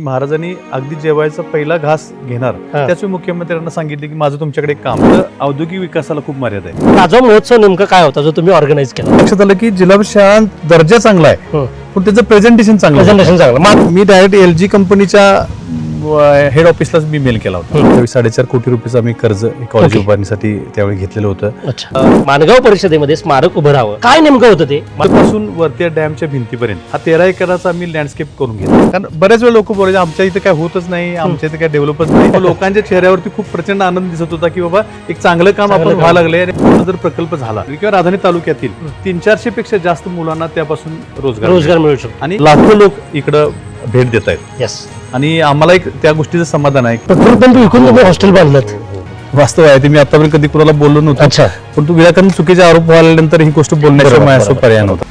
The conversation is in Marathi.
महाराजांनी अगदी जेवायचा पहिला घास घेणार. त्याच मुख्यमंत्र्यांना सांगितले की माझं तुमच्याकडे काम तर औद्योगिक विकासाला खूप मर्यादा आहे. माझा महोत्सव नेमकं काय होता जो तुम्ही ऑर्गनाईज केला? लक्षात आलं की जिल्हा शाळा दर्जा चांगला आहे. पण त्याचं प्रेझेंटेशन चांगलं. प्रेझेंटेशन चांगलं मा- मी डायरेक्ट एल जी कंपनीच्या हेड ऑफिसलाच मी मेल केला होता. त्यावेळी साडेचार कोटी रुपये आम्ही कर्ज कॉलेज Okay. उभारण्यासाठी त्यावेळी घेतलेलं होतं. अच्छा. मानगाव परिषदेमध्ये स्मारक उभं राहावं. काय नेमकं होतं ते? पासून वरती डॅमच्या भिंतीपर्यंत. हा तेरा एकराचा आम्ही लँडस्केप करून घेतला. कारण बऱ्याच वेळा लोक बोलायचे आमच्या इथे काय होतच नाही आमच्या इथे काय डेव्हलपच नाही. लोकांच्या चेहऱ्यावरती खूप प्रचंड आनंद दिसत होता की बाबा एक चांगलं काम आपण. व्हायला लागले आणि जर प्रकल्प झाला किंवा राजधानी तालुक्यातील तीन चारशे पेक्षा जास्त मुलांना त्यापासून रोजगार रोजगार. मिळू शकतो. आणि लाखो लोक इकडं भेट देत आहेत. येस आणि आम्हाला एक त्या गोष्टीचं समाधान आहे. विकून तुम्ही हॉस्टेल बांधलं वास्तव आहे ते मी आतापर्यंत कधी कुणाला बोललो नव्हतो. अच्छा. पण तू विनाकारण चुकीचे आरोप व्हायल्यानंतर ही गोष्ट बोलण्याशिवाय माझ्यासोबत बरोबर. पर्याय नव्हता.